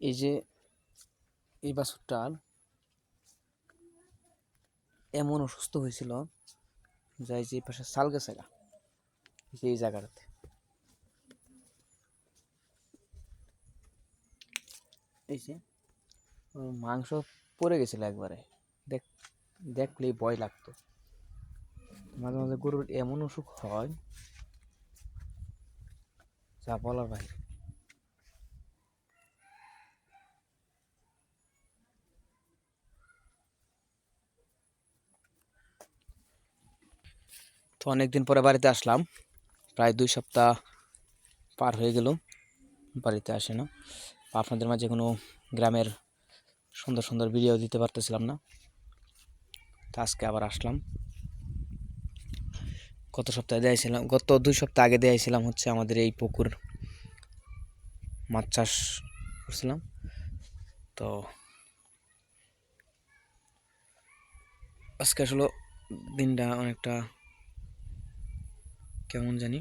এই যে, এই বাছুরটার এমন অসুস্থ হয়েছিল যাই যে পাশে শাল গেছে গা, এই যে এই জায়গাটাতে। এই যে মাংস পড়ে গেছিল একবারে। দেখ, দেখলেই ভয় লাগতো। মাঝে মাঝে গরুর এমন অসুখ হয়, যা বলার বাইরে। তো অনেকদিন পরে বাড়িতে আসলাম। প্রায় দুই সপ্তাহ পার হয়ে গেল, বাড়িতে আসে না। আপনাদের মাঝে কোনো গ্রামের সুন্দর সুন্দর ভিডিও দিতে পারতেছিলাম না। তো আজকে আবার আসলাম। গত সপ্তাহে দিয়েছিলাম গত দুই সপ্তাহ আগে দিয়েছিলাম হচ্ছে আমাদের এই পুকুর মাছ চাষ করছিলাম। তো আজকে আসলে দিনটা অনেকটা কেমন জানি?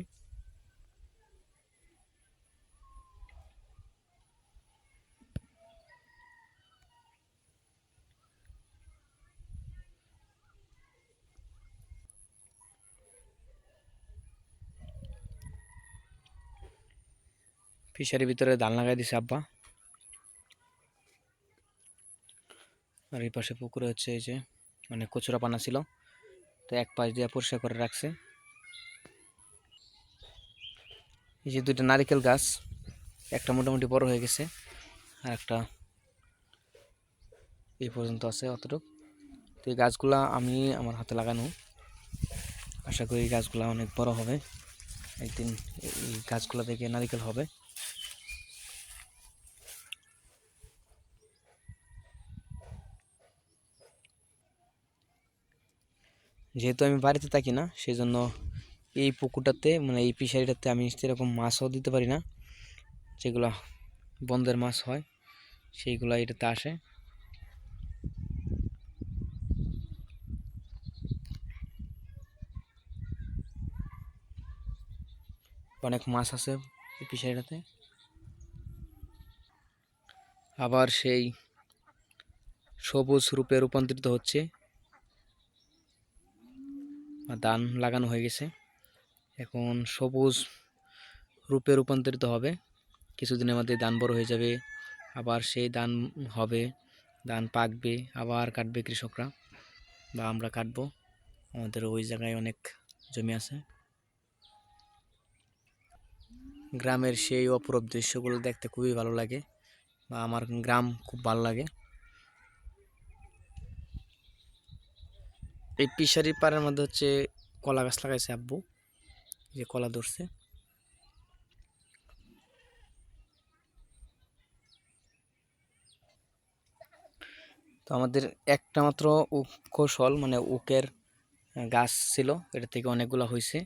ফিশারির ভিতরে ধান লাগাই দিছে আব্বা। আর এই পাশে পুকুরে হচ্ছে এই যে মানে কচুরা পানা ছিল। তো এক পাশ দিয়ে পরিষ্কার করে রাখছে। এই যে দুইটা নারিকেল গাছ, একটা মোটামুটি বড় হয়ে গেছে, আর একটা এই পর্যন্ত আছে অতটুক। তো এই গাছগুলা আমি আমার হাতে লাগানো। আশা করি এই গাছগুলা অনেক বড় হবে। একদিন এই গাছগুলা থেকে নারিকেল হবে। যেহেতু আমি বাড়িতে থাকি না সেই জন্য এই পুকুরটাতে মানে এই ফিশারিটাতে আমি সেরকম মাছও দিতে পারি না। যেগুলা বন্ধের মাছ হয়, সেইগুলা এটাতে আসে। অনেক মাছ আছে এই ফিশারিটাতে আবার সেই সবুজ রূপে রূপান্তরিত হচ্ছে। ধান লাগানো হয়ে গেছে। এখন সবুজ রূপে রূপান্তরিত হবে। কিছুদিনের মধ্যে ধান বড় হয়ে যাবে, আবার সেই ধান হবে, ধান পাকবে, আবার কাটবে কৃষকরা বা আমরা কাটবো। আমাদের ওই জায়গায় অনেক জমি আছে। গ্রামের সেই অপরূপ দৃশ্যগুলো দেখতে খুবই ভালো লাগে বা আমার গ্রাম খুব ভালো লাগে। এই পিসারি পাড়ের মধ্যে হচ্ছে কলা গাছ লাগাইছে আব্বু। যে কলা ধরছে। তো আমাদের একটা মাত্র কৌশল মানে উকের গাছ ছিল, এটা থেকে অনেকগুলো হয়েছে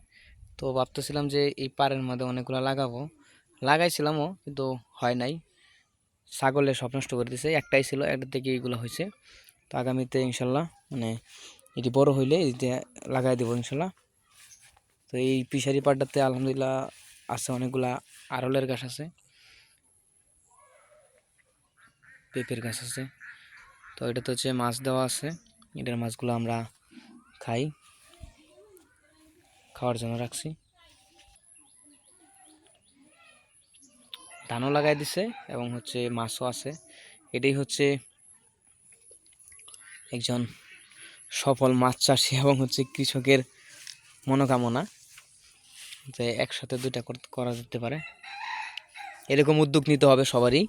তো ভাবতেছিলাম যে এই পাড়ের মধ্যে অনেকগুলো লাগাবো। লাগাইছিলামও, কিন্তু হয় নাই। ছাগলে সব নষ্ট করে দিছে, একটাই ছিল, একটা থেকে এইগুলো হয়েছে তো আগামীতে ইনশাল্লাহ মানে এটি বড় হইলে এটিতে লাগাই দেবো ইনশাল্লাহ। তো এই পিসারি পাড়টাতে আলহামদুলিল্লাহ আছে অনেকগুলা আরলের গাছ আছে। পেঁপের গাছ আছে। তো এটাতে হচ্ছে মাছ দেওয়া আছে। এটার মাছগুলো আমরা খাই। খাওয়ার জন্য রাখছি। ধানও লাগাই দিছে এবং হচ্ছে মাছও আছে। এটাই হচ্ছে একজন সফল মাছ চাষি এবং হচ্ছে কৃষকের মনোকামনা। যে একসাথে দুইটা করা যেতে পারে। এরকম উদ্যোগ নিতে হবে সবারই।